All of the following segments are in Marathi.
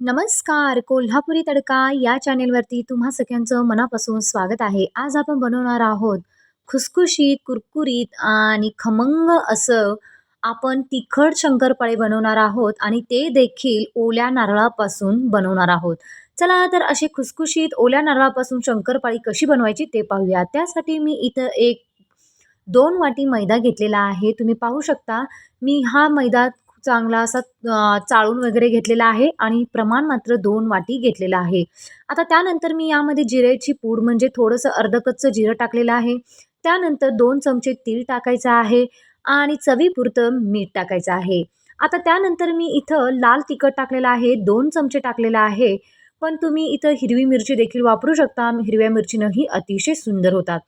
नमस्कार कोल्हापुरी तडका या चॅनेलवरती तुम्हा सगळ्यांचं मनापासून स्वागत आहे. आज आपण बनवणार आहोत खुसखुशीत कुरकुरीत आणि खमंग असं आपण तिखट शंकरपाळे बनवणार आहोत आणि ते देखील ओल्या नारळापासून बनवणार आहोत. चला तर असे खुसखुशीत ओल्या नारळापासून शंकरपाळी कशी बनवायची ते पाहूया. त्यासाठी मी इथं एक दोन वाटी मैदा घेतलेला आहे. तुम्ही पाहू शकता मी हा मैदा चांगला असा चाळून वगैरे घेतलेला आहे आणि प्रमाण मात्र दोन वाटी घेतलेलं आहे. आता त्यानंतर मी यामध्ये जिऱ्याची पूड म्हणजे थोडंसं अर्धकच्चं जिरं टाकलेलं आहे. त्यानंतर दोन चमचे तीळ टाकायचं आहे आणि चवीपुरतं मीठ टाकायचं आहे. आता त्यानंतर मी इथं लाल तिखट टाकलेलं आहे दोन चमचे टाकलेलं आहे. पण तुम्ही इथं हिरवी मिरची देखील वापरू शकता हिरव्या मिरचीनंही अतिशय सुंदर होतात.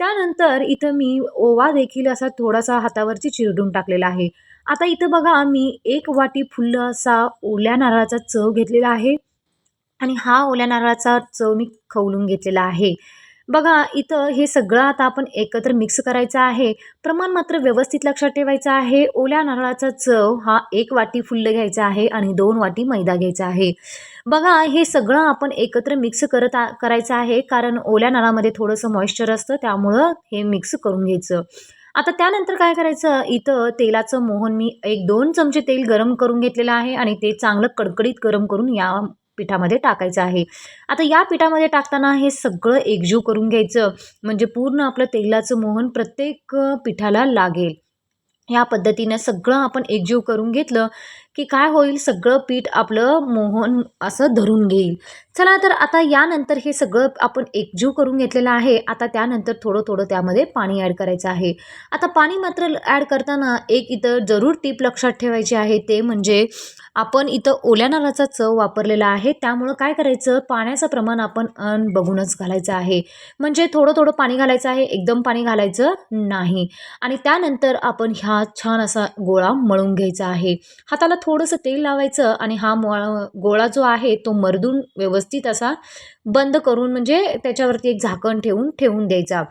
त्यानंतर इथं मी ओवा देखील असा थोडासा हातावरची चिरडून टाकलेला आहे. आता इथं बघा मी एक वाटी फुल्ल असा ओल्या नारळाचा चव घेतलेला आहे. आणि हा ओल्या नारळाचा चव मी खवलून घेतलेला आहे. बघा इथं हे सगळं आता आपण एकत्र मिक्स करायचं आहे. प्रमाण मात्र व्यवस्थित लक्षात ठेवायचं आहे. ओल्या नारळाचा चव हा एक वाटी फुल्ल घ्यायचा आहे आणि दोन वाटी मैदा घ्यायचा आहे. बघा हे सगळं आपण एकत्र मिक्स करत करायचं आहे. कारण ओल्या नारळामध्ये थोडंसं मॉइश्चर असतं त्यामुळं हे मिक्स करून घ्यायचं. आता त्यानंतर काय करायचं? इथं तेलाचं मोहन मी एक दोन चमचे तेल गरम करून घेतलेलं आहे आणि ते चांगलं कडकडीत गरम करून या पिठामध्ये टाकायचं आहे. आता या पिठामध्ये टाकताना हे सगळं एकजीव करून घ्यायचं. म्हणजे पूर्ण आपलं तेलाचं मोहन प्रत्येक पिठाला लागेल. ह्या पद्धतीनं सगळं आपण एकजीव करून घेतलं. की काय होईल? सगळं पीठ आपलं मोहन असं धरून घेईल. चला तर आता यानंतर हे सगळं आपण एकजीव करून घेतलेलं आहे. आता त्यानंतर थोडं थोडं त्यामध्ये पाणी ॲड करायचं आहे. आता पाणी मात्र ॲड करताना एक इथं जरूर टीप लक्षात ठेवायची आहे. ते म्हणजे आपण इथं ओल्या नारळाचा चव वापरलेला आहे. त्यामुळं काय करायचं? पाण्याचं प्रमाण आपण अन बघूनच घालायचं आहे. म्हणजे थोडं थोडं पाणी घालायचं आहे. एकदम पाणी घालायचं नाही. आणि त्यानंतर आपण ह्या छान असा गोळा मळून घ्यायचा आहे. हाताला थोडंसं तेल लावायचं आणि हा गोळा जो आहे तो मर्दून व्यवस्थित असा बंद करून म्हणजे त्याच्यावरती एक झाकण ठेवून ठेवून द्यायचा.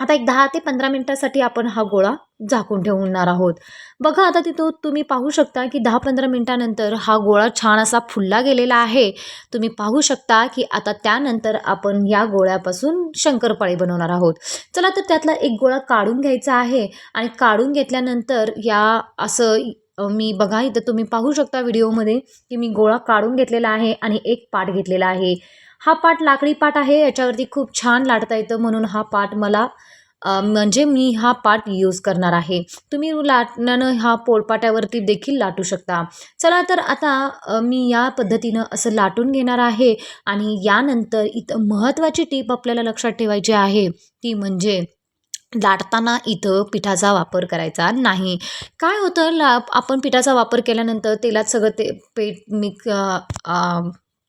आता एक दहा ते पंधरा मिनटासाठी आपण हा गोळा झाकून ठेवणार आहोत. बघा आता तिथं तुम्ही पाहू शकता की दहा पंधरा मिनटानंतर हा गोळा छान असा फुलला गेलेला आहे. तुम्ही पाहू शकता की आता त्यानंतर आपण या गोळ्यापासून शंकरपाळी बनवणार आहोत. चला तर त्यातला एक गोळा काढून घ्यायचा आहे आणि काढून घेतल्यानंतर या असं मी बघा इथं तुम्ही पाहू शकता व्हिडिओमध्ये की मी गोळा काढून घेतलेला आहे आणि एक पाट घेतलेला आहे. हा पाट लाकडी पाट आहे याच्यावरती खूप छान लाटता येतं म्हणून हा पाट मला म्हणजे मी हा पाट यूज करणार आहे. तुम्ही लाटण्यानं हा पोळपाट्यावरती देखील लाटू शकता. चला तर आता मी या पद्धतीनं असं लाटून घेणार आहे आणि यानंतर इथं महत्त्वाची टीप आपल्याला लक्षात ठेवायची आहे ती म्हणजे लाटताना इथं पिठाचा वापर करायचा नाही. काय होतं ला आपण पिठाचा वापर केल्यानंतर तेलात सगळं ते पेट मिक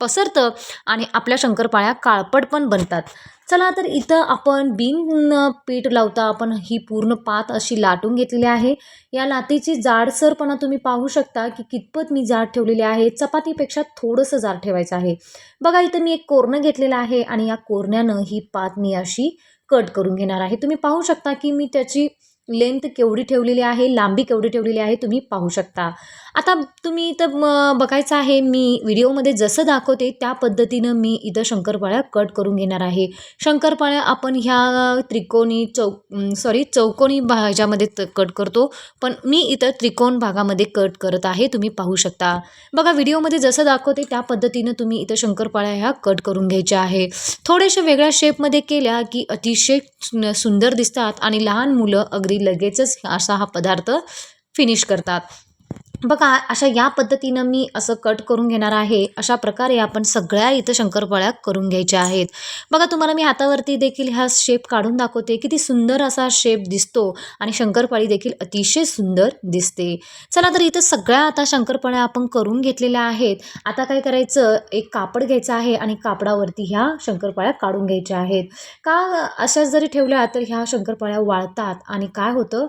पसरतं आणि आपल्या शंकरपाळ्या काळपट पण बनतात. चला तर इथं आपण बिन पीठ लावता आपण ही पूर्ण पात अशी लाटून घेतलेली आहे. या लाटेची जाडसरपणा तुम्ही पाहू शकता की कितपत मी जाड ठेवलेली आहे. चपातीपेक्षा थोडंसं जाड ठेवायचं आहे. बघा इथं मी एक कोरणं घेतलेलं आहे आणि या कोरण्यानं ही पात मी अशी कट करून घेणार आहे. तुम्ही पाहू शकता की मी त्याची लेंथ केवढी ठेवलेली आहे लांबी केवढी ठेवलेली आहे तुम्ही पाहू शकता. आता तुम्ही इथं म बघायचं आहे मी व्हिडिओमध्ये जसं दाखवते त्या पद्धतीनं मी इथं शंकरपाळ्या कट करून घेणार आहे. शंकरपाळ्या आपण ह्या त्रिकोणी चौ सॉरी चौकोनी भाज्यामध्ये त कट करतो. पण मी इथं त्रिकोण भागामध्ये कट करत आहे तुम्ही पाहू शकता. बघा व्हिडिओमध्ये जसं दाखवते त्या पद्धतीनं तुम्ही इथं शंकरपाळ्या ह्या कट करून घ्यायच्या आहे. थोड्याशा वेगळ्या शेपमध्ये केल्या की अतिशय सुंदर दिसतात आणि लहान मुलं अगदी लगेचच असा हा पदार्थ फिनिश करतात. बघा अशा या पद्धतीनं मी असं कट करून घेणार आहे अशा प्रकारे आपण सगळ्या इथं शंकरपाळ्या करून घ्यायच्या आहेत. बघा तुम्हाला मी हातावरती देखील ह्या शेप काढून दाखवते. किती सुंदर असा शेप दिसतो आणि शंकरपाळी देखील अतिशय सुंदर दिसते. चला तर इथं सगळ्या आता शंकरपाळ्या आपण करून घेतलेल्या आहेत. आता काय करायचं? एक कापड घ्यायचं आहे आणि कापडावरती ह्या शंकरपाळ्या काढून घ्यायच्या आहेत. का अशाच जरी ठेवल्या तर ह्या शंकरपाळ्या वाळतात. आणि काय होतं?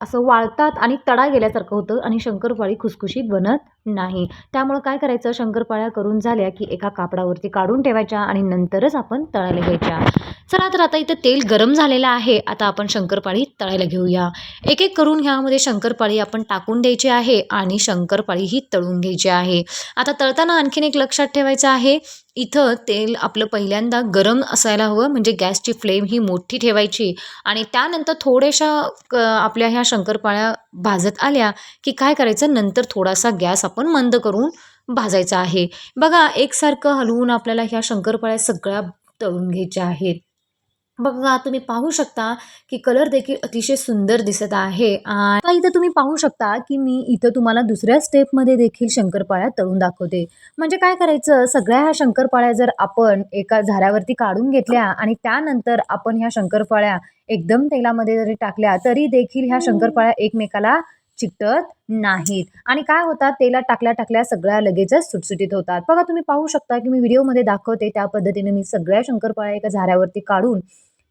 असं वाळतात आणि तडा गेल्यासारखं होतं आणि शंकरपाळी खुसखुशीत बनत नाही. त्यामुळं काय करायचं? शंकरपाळ्या करून झाल्या की एका कापडावरती काढून ठेवायच्या आणि नंतरच आपण तळायला घ्यायच्या. चला तर आता इथं तेल गरम झालेलं आहे. आता आपण शंकरपाळी तळायला घेऊया. एक एक करून ह्यामध्ये शंकरपाळी आपण टाकून द्यायची आहे आणि शंकरपाळी ही तळून घ्यायची आहे. आता तळताना आणखीन एक लक्षात ठेवायचं आहे. इथं तेल आपलं पहिल्यांदा गरम असायला हवं. म्हणजे गॅसची फ्लेम ही मोठी ठेवायची. आणि त्यानंतर थोड्याशा क आपल्या ह्या शंकरपाळ्या भाजत आल्या की काय करायचं? नंतर थोडासा गॅस आपण मंद करून भाजायचा आहे. बघा एकसारखं हलवून आपल्याला ह्या शंकरपाळ्या सगळ्या तळून घ्यायच्या आहेत. बघा तुम्ही पाहू शकता की कलर देखील अतिशय सुंदर दिसत आहे. आणि इथं तुम्ही पाहू शकता की मी इथं तुम्हाला दुसऱ्या स्टेपमध्ये देखील शंकरपाळ्या तळून दाखवते. म्हणजे काय करायचं सगळ्या ह्या शंकरपाळ्या जर आपण एका झाऱ्यावरती काढून घेतल्या आणि त्यानंतर आपण ह्या शंकरपाळ्या एकदम तेलामध्ये जरी टाकल्या तरी देखील ह्या शंकरपाळ्या एकमेकाला चिकटत नाहीत. आणि काय होतात तेला टाकल्या टाकल्या सगळ्या लगेचच सुटसुटीत होतात. बघा तुम्ही पाहू शकता की मी व्हिडिओमध्ये दाखवते त्या पद्धतीने मी सगळ्या शंकरपाळ्या एका झाऱ्यावरती काढून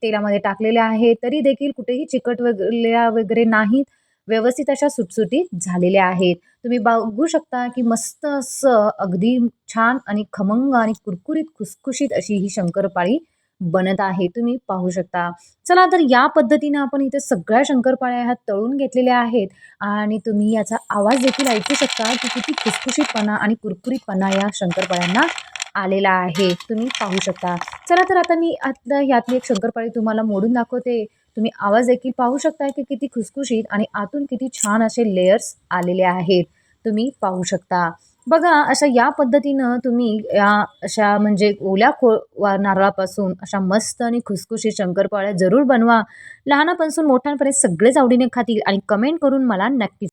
तेलामध्ये टाकलेले आहे तरी देखील कुठेही चिकट वगैरे वगैरे नाहीत व्यवस्थित अशा सुटसुटीत झालेल्या आहेत. तुम्ही बघू शकता की मस्त असं अगदी छान आणि खमंग आणि कुरकुरीत खुसखुशीत अशी ही शंकरपाळी बनत आहे. तुम्ही पाहू शकता. चला तर या पद्धतीनं आपण इथे सगळ्या शंकरपाळ्या ह्या तळून घेतलेल्या आहेत आणि तुम्ही याचा आवाज देखील ऐकू शकता की किती खुसखुशीतपणा आणि कुरकुरीतपणा या शंकरपाळ्यांना आलेला आहे. तुम्ही पाहू शकता. चला तर आता मी आता यातली एक शंकरपाळी तुम्हाला मोडून दाखवते. तुम्ही आवाज देखील पाहू शकता की किती खुसखुशीत आणि आतून किती छान असे लेयर्स आलेले आहेत. तुम्ही पाहू शकता. बघा अशा या पद्धतीनं तुम्ही या अशा म्हणजे ओल्या खो नारळापासून अशा मस्त आणि खुसखुशीत शंकरपाळ्या जरूर बनवा. लहानापासून मोठ्यांपर्यंत सगळेच आवडीने खातील आणि कमेंट करून मला नक्की